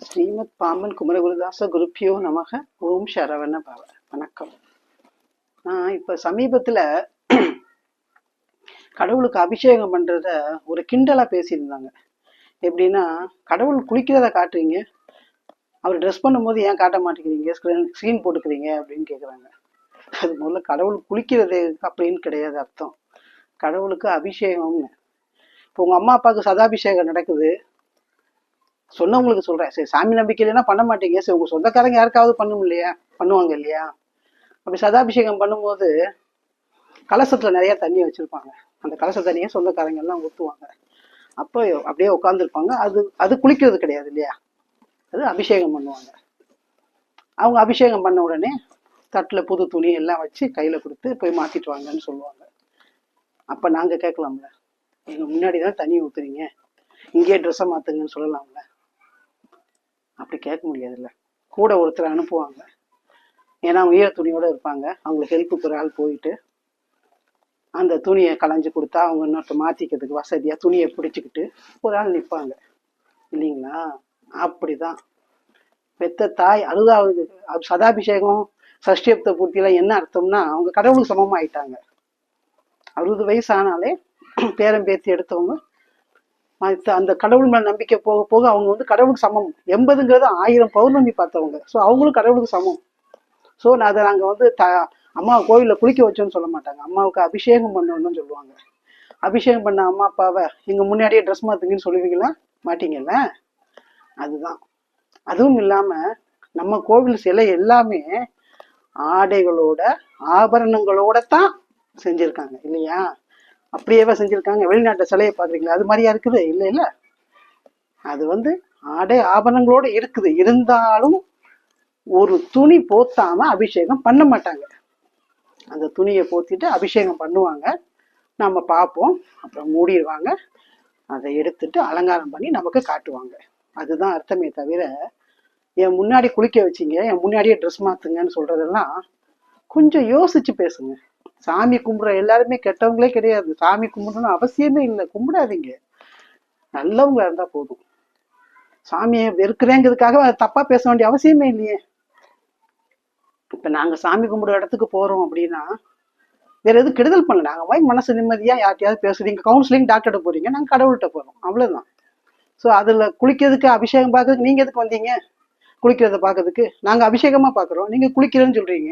ஸ்ரீமத் பாம்பன் குமரகுருதாச குருப்பியோ நமக. ஓம் சரவண பவ. வணக்கம். நான் இப்ப சமீபத்துல கடவுளுக்கு அபிஷேகம் பண்றத ஒரு கிண்டலா பேசியிருந்தாங்க. எப்படின்னா கடவுள் குளிக்கிறத காட்டுறீங்க. அவர் ட்ரெஸ் பண்ணும்போது ஏன் காட்ட மாட்டேங்கிறீங்க? ஸ்க்ரீன் ஸ்க்ரீன் போட்டுக்கிறீங்க அப்படின்னு கேட்குறாங்க அது முதல்ல கடவுள் குளிக்கிறது அப்படின்னு கிடையாது அர்த்தம். கடவுளுக்கு அபிஷேகம்னு. இப்போ உங்க அம்மா அப்பாவுக்கு சதாபிஷேகம் நடக்குது. சொன்னவங்களுக்கு சொல்றேன். சரி சாமி நம்பிக்கை இல்லைன்னா பண்ண மாட்டீங்க. சரி உங்க சொந்தக்காரங்க யாருக்காவது பண்ணும் இல்லையா? பண்ணுவாங்க இல்லையா? அப்படி சதாபிஷேகம் பண்ணும்போது கலசத்துல நிறைய தண்ணி வச்சிருப்பாங்க. அந்த கலச தண்ணியை சொந்தக்காரங்க எல்லாம் ஊற்றுவாங்க அப்போ அப்படியே உட்காந்துருப்பாங்க அது அது குளிக்கிறது கிடையாது இல்லையா? அது அபிஷேகம் பண்ணுவாங்க. அவங்க அபிஷேகம் பண்ண உடனே தட்டில் புது துணி எல்லாம் வச்சு கையில் கொடுத்து போய் மாற்றிட்டு வாங்கன்னு சொல்லுவாங்க. அப்போ நாங்கள் கேட்கலாம்ல. எங்கள் முன்னாடி தான் தண்ணி ஊற்றுறீங்க இங்கேயே ட்ரெஸ்ஸை மாற்றுங்கன்னு சொல்லலாம்ல. அப்படி கேட்க முடியாதுல்ல. கூட ஒருத்தர் அனுப்புவாங்க. ஏன்னா அவங்க ஈர துணியோட இருப்பாங்க. அவங்களுக்கு ஹெல்ப்புக்கு ஒரு ஆள் போயிட்டு அந்த துணியை களைஞ்சு கொடுத்தா அவங்க இன்னொருத்த மாற்றிக்கிறதுக்கு வசதியாக துணியை பிடிச்சிக்கிட்டு ஒரு ஆள் நிற்பாங்க. இல்லைங்களா? அப்படிதான். பெத்த தாய் அழுதாவது சதாபிஷேகம் சஷ்டியப்த பூர்த்தியெல்லாம் என்ன அர்த்தம்னா அவங்க கடவுளுக்கு சமமாயிட்டாங்க. அறுபது வயசு ஆனாலே பேரம் பேத்தி எடுத்தவங்க அந்த கடவுள் மேல நம்பிக்கை போக போக அவங்க வந்து கடவுளுக்கு சமம். எண்பதுங்கிறது ஆயிரம் பௌர்ணமி பார்த்தவங்க. ஸோ அவங்களும் கடவுளுக்கு சமம். ஸோ அதை நாங்கள் வந்து த அம்மா கோவிலில் குளிக்க வச்சோன்னு சொல்ல மாட்டாங்க. அம்மாவுக்கு அபிஷேகம் பண்ணணும்னு சொல்லுவாங்க. அபிஷேகம் பண்ண அம்மா அப்பாவை நீங்க முன்னாடியே ட்ரெஸ் மாற்றுங்கன்னு சொல்லுவீங்களா? மாட்டீங்கல்ல? அதுதான். அதுவும் இல்லாமல் நம்ம கோவில் சிலை எல்லாமே ஆடைகளோட ஆபரணங்களோட தான் செஞ்சுருக்காங்க. இல்லையா? அப்படியேவா செஞ்சுருக்காங்க. வெளிநாட்டு சிலையை பார்க்குறீங்களா? அது மாதிரியா இருக்குது? இல்லை இல்லை. அது வந்து ஆடை ஆபரணங்களோட இருக்குது. இருந்தாலும் ஒரு துணி போத்தாம அபிஷேகம் பண்ண மாட்டாங்க. அந்த துணியை போத்திட்டு அபிஷேகம் பண்ணுவாங்க. நம்ம பார்ப்போம். அப்புறம் மூடிடுவாங்க. அதை எடுத்துட்டு அலங்காரம் பண்ணி நமக்கு காட்டுவாங்க. அதுதான் அர்த்தமே தவிர என் முன்னாடி குளிக்க வச்சிங்க என் முன்னாடியே ட்ரெஸ் மாத்துங்கன்னு சொல்றதெல்லாம் கொஞ்சம் யோசிச்சு பேசுங்க. சாமி கும்பிட்ற எல்லாருமே கெட்டவங்களே கிடையாது. சாமி கும்பிடணும்னு அவசியமே இல்லை. கும்பிடாதீங்க. நல்லவங்களா இருந்தா போதும். சாமியை வெறுக்கிறேங்கிறதுக்காக தப்பா பேச வேண்டிய அவசியமே இல்லையே. இப்ப நாங்க சாமி கும்பிடுற இடத்துக்கு போறோம் அப்படின்னா வேற எதுவும் கெடுதல் பண்ணல. நாங்க வாய் மனசு நிம்மதியா யார்ட்டையாவது பேசுறீங்க கவுன்சிலிங் டாக்டர்கிட்ட போறீங்க நாங்க கடவுள்கிட்ட போறோம். அவ்வளவுதான். ஸோ அதுல குளிக்கிறதுக்கு அபிஷேகம் பார்க்கறதுக்கு நீங்க எதுக்கு வந்தீங்க? குளிக்கிறத பார்க்கறதுக்கு. நாங்க அபிஷேகமா பாக்குறோம் நீங்க குளிக்கிறேன்னு சொல்றீங்க.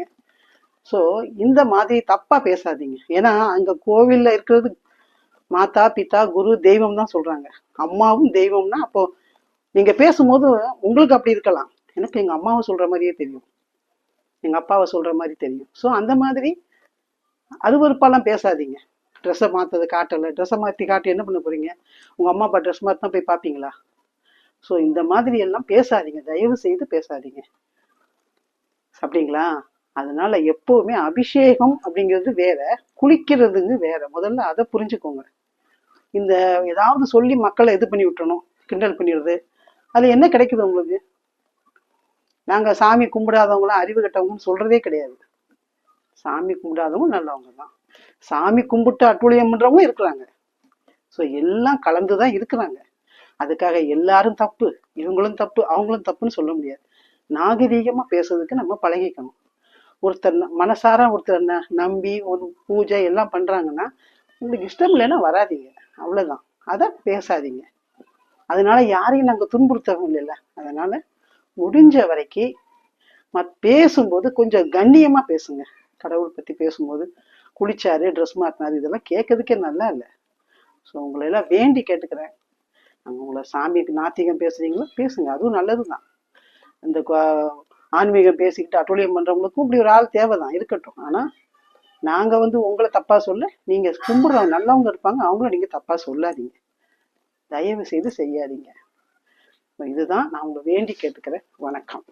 ஸோ இந்த மாதிரி தப்பா பேசாதீங்க. ஏன்னா அங்க கோவில்ல இருக்கிறது மாதா பிதா குரு தெய்வம் தான் சொல்றாங்க. அம்மாவும் தெய்வம்னா அப்போ நீங்க பேசும்போது உங்களுக்கு அப்படி இருக்கலாம். எனக்கு எங்க அம்மாவை சொல்ற மாதிரியே தெரியும். எங்க அப்பாவை சொல்ற மாதிரி தெரியும். ஸோ அந்த மாதிரி அருவறுப்பாலாம் பேசாதீங்க. ட்ரெஸ்ஸை மாத்தது காட்டலை. ட்ரெஸ்ஸை மாற்றி காட்டி என்ன பண்ண போறீங்க? உங்க அம்மா அப்பா ட்ரெஸ் மாதிரி தான் போய் பார்ப்பீங்களா? ஸோ இந்த மாதிரி எல்லாம் பேசாதீங்க. தயவு செய்து பேசாதீங்க. அப்படிங்களா அதனால எப்பவுமே அபிஷேகம் அப்படிங்கிறது வேற குளிக்கிறதுங்க வேற. முதல்ல அதை புரிஞ்சுக்கோங்க. இந்த ஏதாவது சொல்லி மக்களை இது பண்ணி விட்டணும் கிண்டல் பண்ணிடுறது. அது என்ன கிடைக்குது உங்களுக்கு? நாங்க சாமி கும்பிடாதவங்களாம் அறிவு கட்டவங்கன்னு சொல்றதே கிடையாது. சாமி கும்பிடாதவங்க நல்லவங்க தான். சாமி கும்பிட்டு அட்டுழியம் பண்றவங்க இருக்கிறாங்க. ஸோ எல்லாம் கலந்துதான் இருக்கிறாங்க. அதுக்காக எல்லாரும் தப்பு இவங்களும் தப்பு அவங்களும் தப்புன்னு சொல்ல முடியாது. நாகரீகமா பேசுறதுக்கு நம்ம பழகிக்கணும். ஒருத்தர் மனசார ஒருத்தர் நம்பி ஒரு பூஜை எல்லாம் பண்றாங்கன்னா உங்களுக்கு இஷ்டம் இல்லைன்னா வராதீங்க. அவ்வளவுதான். அதை பேசாதீங்க. அதனால யாரையும் நாங்க துன்புறுத்தவும் இல்லைல்ல. அதனால முடிஞ்ச வரைக்கும் மத் பேசும்போது கொஞ்சம் கண்ணியமா பேசுங்க. கடவுள் பத்தி பேசும்போது குளிச்சாரு ட்ரெஸ் மாத்தினாரு இதெல்லாம் கேட்கறதுக்கே நல்லா இல்லை. ஸோ உங்களை எல்லாம் வேண்டி கேட்டுக்கிறேன். நாங்கள் உங்களை சாமிக்கு நாத்திகம் பேசுறீங்களோ? பேசுங்க. அதுவும் நல்லது தான் இந்த கு- ஆன்மீகம் பேசிக்கிட்டு அட்டோலியம் பண்றவங்களுக்கும் இப்படி ஒரு ஆள் தேவை தான் இருக்கட்டும். ஆனா நாங்க வந்து உங்களை தப்பா சொல்ல நீங்க கும்பிடுறவங்க நல்லவங்க இருப்பாங்க அவங்கள நீங்க தப்பா சொல்லாதீங்க. தயவு செய்து செய்யாதீங்க இதுதான் நான் உங்களை வேண்டி கேட்டுக்கிறேன் வணக்கம்.